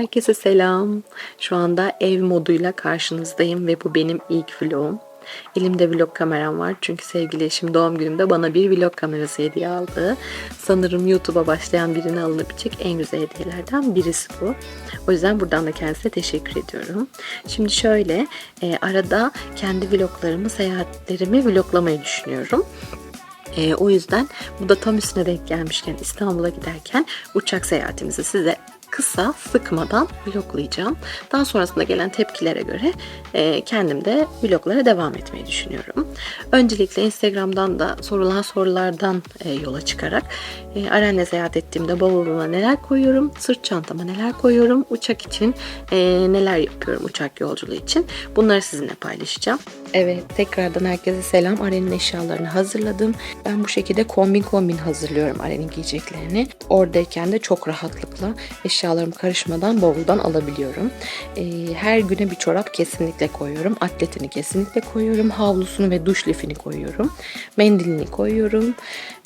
Herkese selam. Şu anda ev moduyla karşınızdayım ve bu benim ilk vlogum. Elimde vlog kameram var çünkü sevgili eşim doğum günümde bana bir vlog kamerası hediye aldı. Sanırım YouTube'a başlayan birine alınabilecek en güzel hediyelerden birisi bu. O yüzden buradan da kendisine teşekkür ediyorum. Şimdi şöyle e, arada kendi vloglarımı, seyahatlerimi vloglamayı düşünüyorum. E, o yüzden bu da tam üstüne denk gelmişken İstanbul'a giderken uçak seyahatimizi size kısa sıkmadan vloglayacağım. Daha sonrasında gelen tepkilere göre e, kendim de vloglara devam etmeyi düşünüyorum. Öncelikle Instagram'dan da sorulan sorulardan e, yola çıkarak e, Aren'le seyahat ettiğimde bavuluma neler koyuyorum, sırt çantama neler koyuyorum, uçak için e, neler yapıyorum uçak yolculuğu için bunları sizinle paylaşacağım. Evet tekrardan herkese selam. Aren'in eşyalarını hazırladım. Ben bu şekilde kombin kombin hazırlıyorum Aren'in giyeceklerini. Oradayken de çok rahatlıkla eşyalarım karışmadan bavuldan alabiliyorum. Ee, her güne bir çorap kesinlikle koyuyorum. Atletini kesinlikle koyuyorum. Havlusunu ve duş lifini koyuyorum. Mendilini koyuyorum.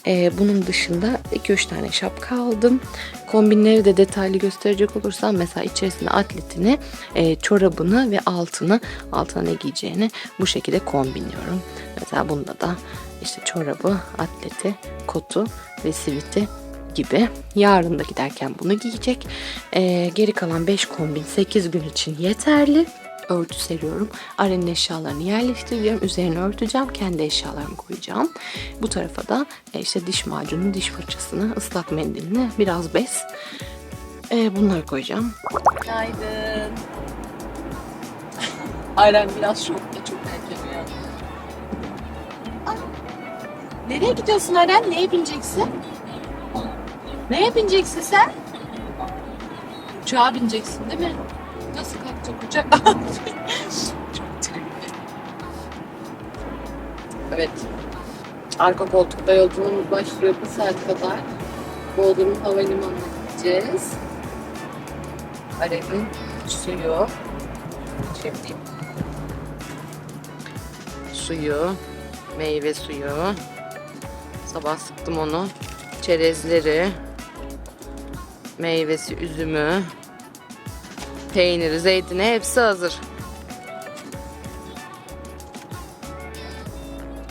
Ee, bunun dışında 2-3 tane şapka aldım. Kombinleri de detaylı gösterecek olursam mesela içerisinde atletini, e, çorabını ve altını, altına ne giyeceğini bu şekilde kombinliyorum. Mesela bunda da işte çorabı, atleti, kotu ve siviti gibi. Yarın da giderken bunu giyecek. Ee, geri kalan 5 kombin 8 gün için yeterli. Örtü seriyorum. Arenin eşyalarını yerleştiriyorum. Üzerine örteceğim. Kendi eşyalarımı koyacağım. Bu tarafa da e, işte diş macunu, diş fırçasını, ıslak mendilini, biraz bez. E, bunları koyacağım. Günaydın. Aren biraz şokta çok erken uyandı. Nereye gidiyorsun Aren? Neye bineceksin? Neye bineceksin sen? Uçağa bineceksin değil mi? Trip. Evet. Arka koltukta yolculuğumuz başlıyor bir saat kadar. Bodrum Havalimanı'na gideceğiz. Aren'in suyu. Şimdi suyu, meyve suyu. Sabah sıktım onu. Çerezleri, meyvesi, üzümü, peyniri, zeytini hepsi hazır.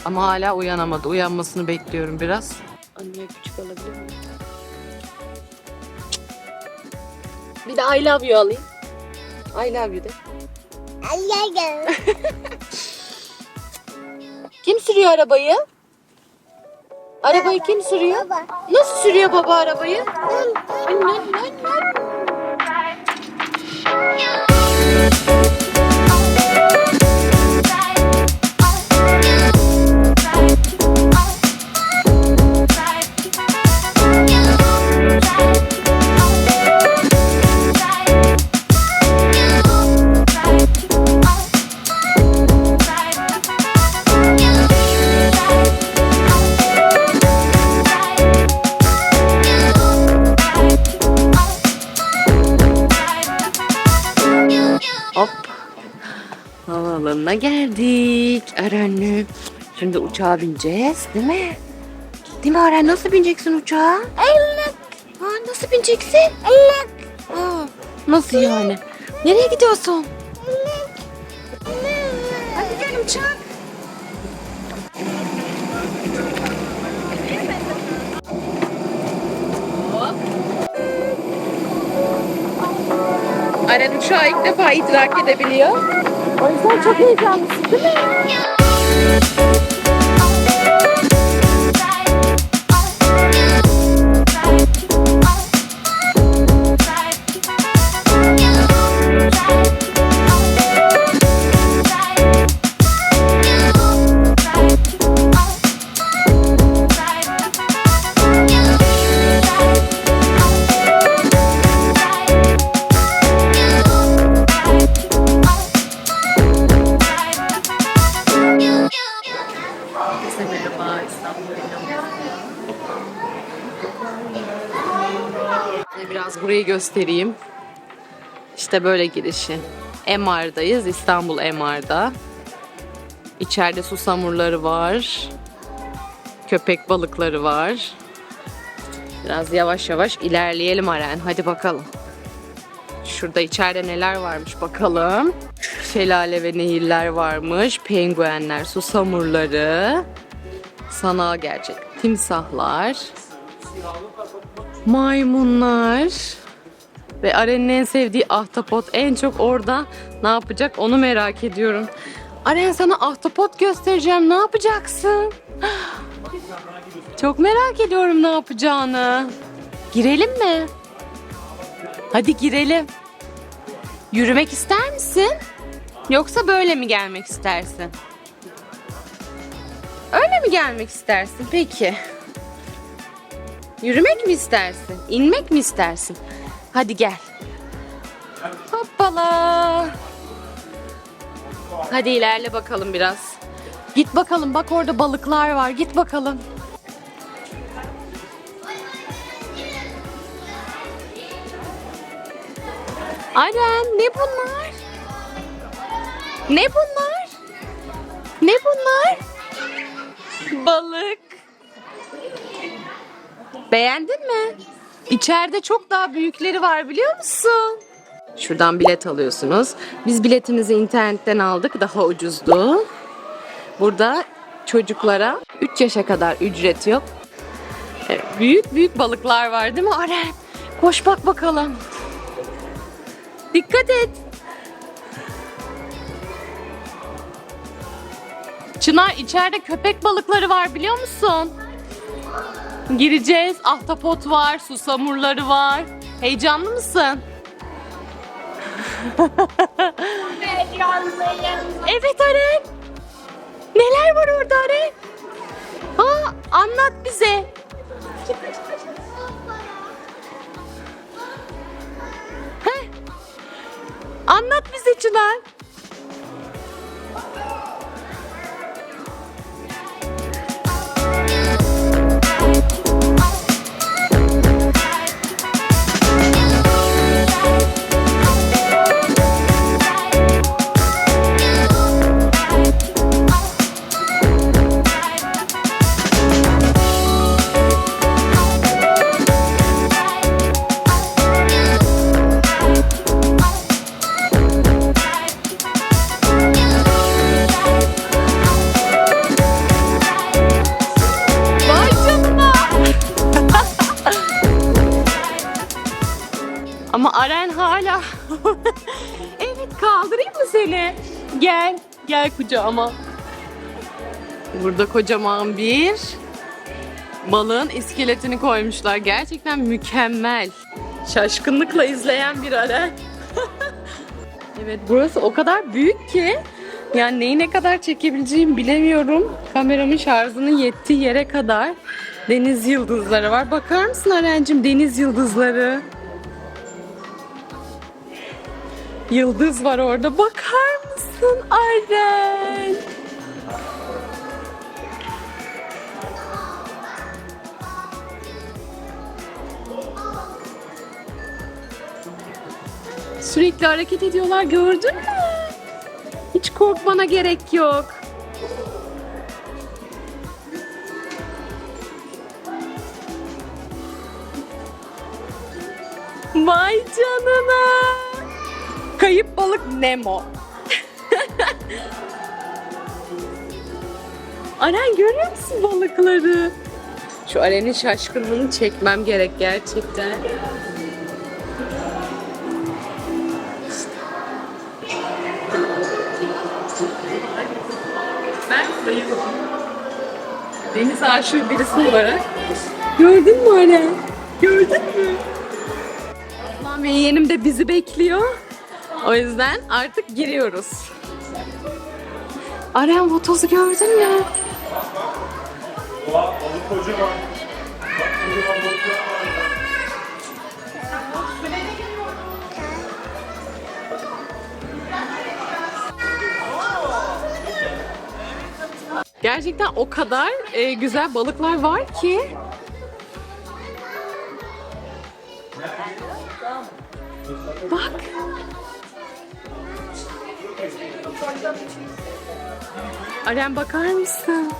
Ama hala uyanamadı. Uyanmasını bekliyorum biraz. Anneye küçük alabilir miyim? Bir de I love you alayım. I love you de. Kim sürüyor arabayı? Arabayı kim sürüyor? Nasıl sürüyor baba arabayı? Nın, nın, nın, geldik. Eren'le. Şimdi uçağa bineceğiz değil mi? Değil mi Eren? Nasıl bineceksin uçağa? Ellik. Ha, nasıl bineceksin? Ellik. Aa, nasıl yani? Nereye gidiyorsun? Hadi gel uçak. Eren uçağı ilk defa idrak edebiliyor. O yüzden çok heyecanlısın değil mi? Göstereyim. İşte böyle girişi. MR'dayız. İstanbul MR'da. İçeride susamurları var. Köpek balıkları var. Biraz yavaş yavaş ilerleyelim Aren. Hadi bakalım. Şurada içeride neler varmış bakalım. Şelale ve nehirler varmış. Penguenler, susamurları. Sanal gerçek timsahlar. Maymunlar. Ve Aren'in en sevdiği ahtapot. En çok orada ne yapacak onu merak ediyorum. Aren sana ahtapot göstereceğim. Ne yapacaksın? Çok merak ediyorum ne yapacağını. Girelim mi? Hadi girelim. Yürümek ister misin? Yoksa böyle mi gelmek istersin? Öyle mi gelmek istersin? Peki. Yürümek mi istersin? İnmek mi istersin? Hadi gel. Hoppala. Hadi ilerle bakalım biraz. Git bakalım bak orada balıklar var. Git bakalım. Aren ne bunlar? Ne bunlar? Ne bunlar? Balık. Beğendin mi? İçeride çok daha büyükleri var biliyor musun? Şuradan bilet alıyorsunuz. Biz biletimizi internetten aldık. Daha ucuzdu. Burada çocuklara 3 yaşa kadar ücret yok. Büyük büyük balıklar var değil mi Aren? Koş bak bakalım. Dikkat et. Çınar içeride köpek balıkları var biliyor musun? Gireceğiz. Ahtapot var, susamurları var. Heyecanlı mısın? Evet Aren. Neler var orada Aren? Aa, anlat bize. Heh. Anlat bize Çınar. Kaldırayım mı seni? Gel. Gel kucağıma. Burada kocaman bir balığın iskeletini koymuşlar. Gerçekten mükemmel. Şaşkınlıkla izleyen bir Aren. evet burası o kadar büyük ki yani neyi ne kadar çekebileceğimi bilemiyorum. Kameramın şarjının yettiği yere kadar deniz yıldızları var. Bakar mısın Arencim deniz yıldızları? Yıldız var orada. Bakar mısın Aren? Sürekli hareket ediyorlar gördün mü? Hiç korkmana gerek yok. Nemo. Aren görüyor musun balıkları? Şu Aren'in şaşkınlığını çekmem gerek gerçekten. Ben sayılırım. Deniz aşığı birisi olarak. Gördün mü Aren? Gördün mü? Ablam ve yeğenim de bizi bekliyor. O yüzden artık giriyoruz. Aren Votoz'u gördün mü? Doğa balık kocaman. Bak, kocaman balıklar var ya. Gerçekten o kadar e, güzel balıklar var ki. Bak. Aren bakar mısın?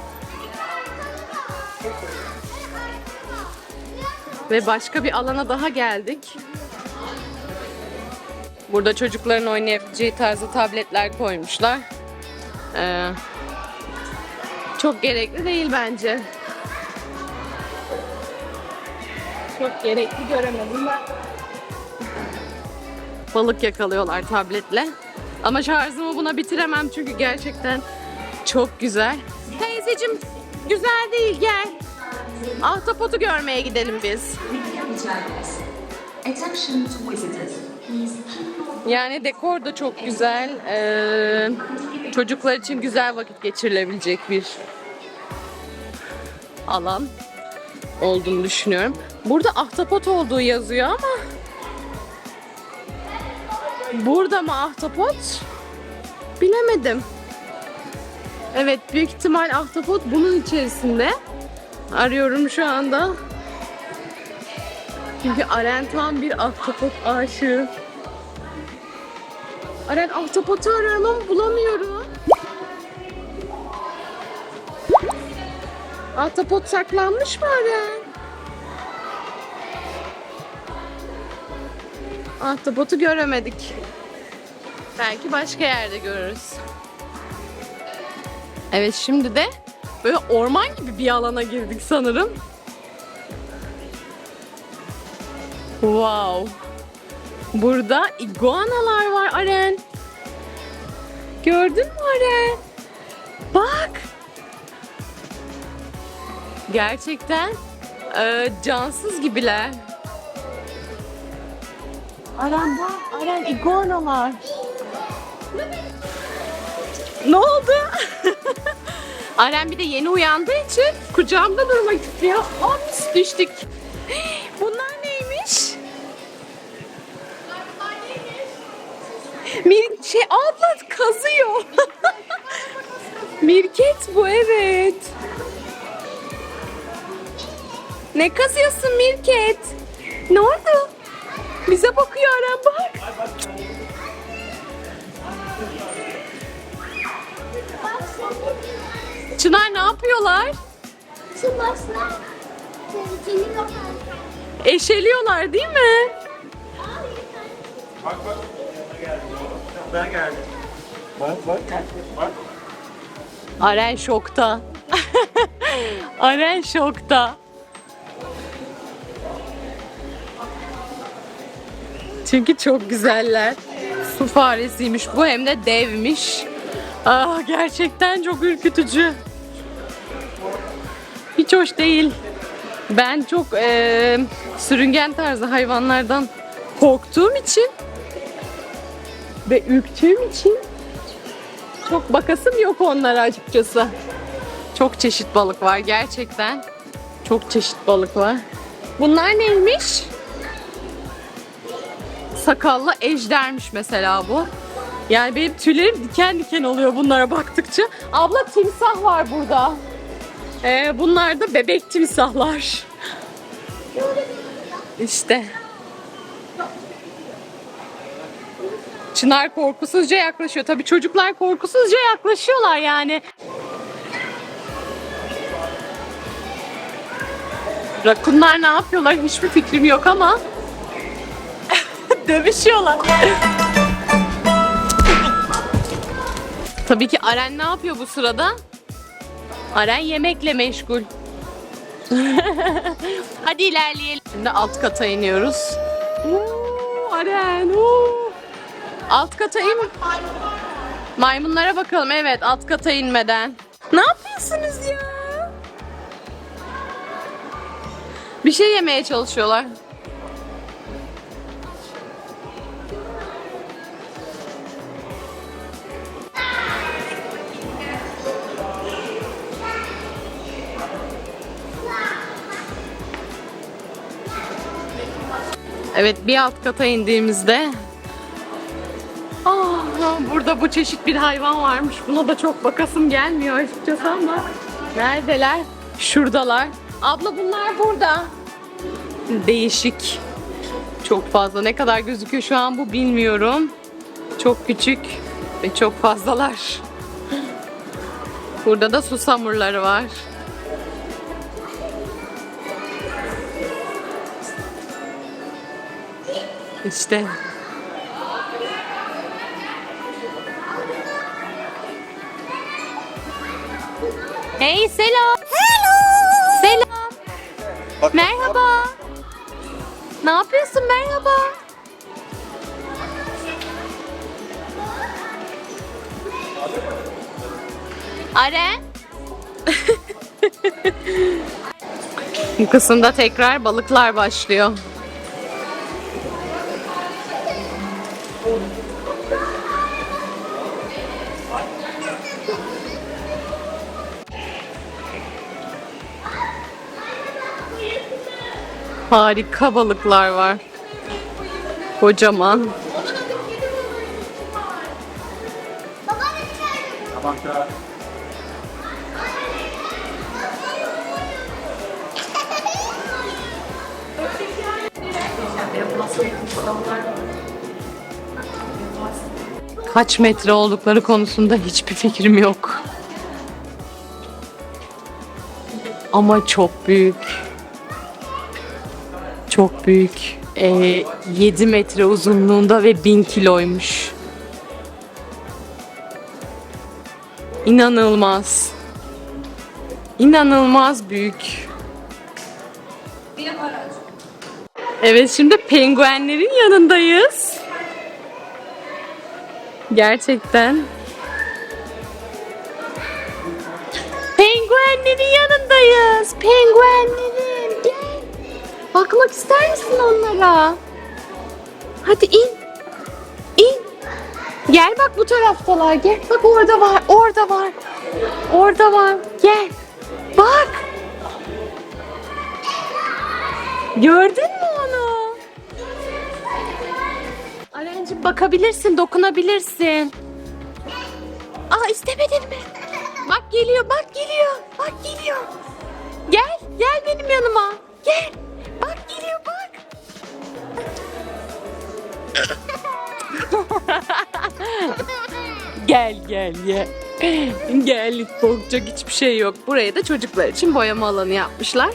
Ve başka bir alana daha geldik. Burada çocukların oynayabileceği tarzda tabletler koymuşlar. Ee, çok gerekli değil bence. Çok gerekli göremedim ben. Balık yakalıyorlar tabletle. Ama şarjımı buna bitiremem çünkü gerçekten çok güzel. Teyzecim güzel değil gel. Ahtapotu görmeye gidelim biz. Yani dekor da çok güzel. Ee, çocuklar için güzel vakit geçirilebilecek bir alan olduğunu düşünüyorum. Burada ahtapot olduğu yazıyor ama burada mı ahtapot? Bilemedim. Evet büyük ihtimal ahtapot bunun içerisinde. Arıyorum şu anda. Çünkü Aren tam bir ahtapot aşığı. Aren ahtapotu arıyorum ama bulamıyorum. Ahtapot saklanmış mı Aren? Ahtapotu göremedik. Belki başka yerde görürüz. Evet şimdi de böyle orman gibi bir alana girdik sanırım. Wow. Burada iguanalar var Aren. Gördün mü Aren? Bak. Gerçekten e, cansız gibiler. Aren bak, Aren iguanalar. Ne oldu? Aren bir de yeni uyandığı için kucağımda durmak istiyor. Ops düştük. Bunlar neymiş? Mir şey abla kazıyor. Mirket bu evet. Ne kazıyorsun Mirket? Ne oldu? Bize bakıyor Aren bak. Çınar ne yapıyorlar? Eşeliyorlar değil mi? Bak bak. Ben geldim. Bak bak. Bak. Aren şokta. Aren şokta. Çünkü çok güzeller. Su faresiymiş bu hem de devmiş. Ah gerçekten çok ürkütücü. Hiç hoş değil. Ben çok eee, sürüngen tarzı hayvanlardan korktuğum için ve ürktüğüm için çok bakasım yok onlara açıkçası. Çok çeşit balık var gerçekten. Çok çeşit balık var. Bunlar neymiş? Sakallı ejdermiş mesela bu. Yani benim tüylerim diken diken oluyor bunlara baktıkça. Abla timsah var burada. Ee, bunlar da bebek timsahlar. İşte. Çınar korkusuzca yaklaşıyor. Tabii çocuklar korkusuzca yaklaşıyorlar yani. Rakunlar ne yapıyorlar hiçbir fikrim yok ama dövüşüyorlar. Tabii ki Aren ne yapıyor bu sırada? Aren yemekle meşgul. Hadi ilerleyelim. Şimdi alt kata iniyoruz. Oo, Aren. oo. Alt kata in. Maymunlara bakalım. Evet alt kata inmeden. Ne yapıyorsunuz ya? Bir şey yemeye çalışıyorlar. Evet bir alt kata indiğimizde Ah, burada bu çeşit bir hayvan varmış. Buna da çok bakasım gelmiyor açıkçası ama. Neredeler? Şuradalar. Abla bunlar burada. Değişik. Çok fazla. Ne kadar gözüküyor şu an bu bilmiyorum. Çok küçük ve çok fazlalar. Burada da susamurları var. İşte. Hey selam. Hello. Selam. Bak, merhaba. Ne yapıyorsun merhaba? Aren. Bu kısımda tekrar balıklar başlıyor. Harika balıklar var. Kocaman. Kaç metre oldukları konusunda hiçbir fikrim yok. Ama çok büyük. Çok büyük. Ee, 7 metre uzunluğunda ve 1000 kiloymuş. İnanılmaz. İnanılmaz büyük. Evet şimdi penguenlerin yanındayız. Gerçekten. Penguenlerin yanındayız. Penguenlerin. Bakmak ister misin onlara? Hadi in. İn. Gel bak bu taraftalar. Gel. Bak orada var. Orada var. Orada var. Gel. Bak. Gördün mü onu? Arencim bakabilirsin, dokunabilirsin. Aa istemedin mi? Bak geliyor, bak geliyor, bak geliyor. Gel, gel benim yanıma. Gel. gel, gel, gel. Gel, korkacak hiçbir şey yok. Buraya da çocuklar için boyama alanı yapmışlar.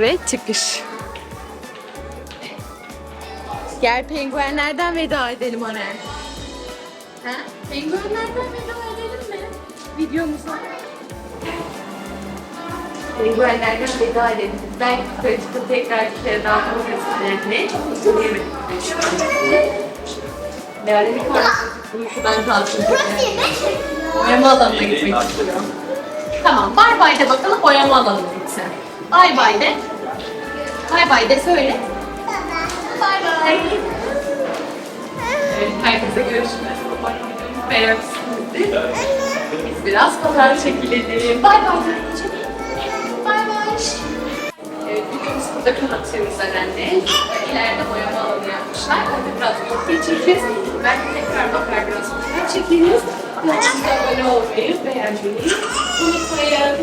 Ve çıkış. Gel penguenlerden veda edelim Anen. Ha? Penguenlerden veda edelim mi? Videomuza. Penguenlerden veda edelim. Belki pratikte tekrar bir kere daha konuşuruz. Ne? Çok istemeyelim. Değerli bir tane uykudan kalsın. Boyama alanına gitmek istiyor. Tamam, bay bay de bakalım boyama alanına gitsin. Bay bay de. Bay bay de söyle. Bay bay. Evet, herkese görüşmek Umarım beğenmişsinizdir. Biz biraz fotoğraf çekilelim. Bay. Bay burada kapatıyoruz anne. İleride boyama alanı yapmışlar. Orada biraz yol geçireceğiz. Belki tekrar bakar biraz fotoğraf çekeriz. Kanalımıza abone olmayı, beğenmeyi unutmayın.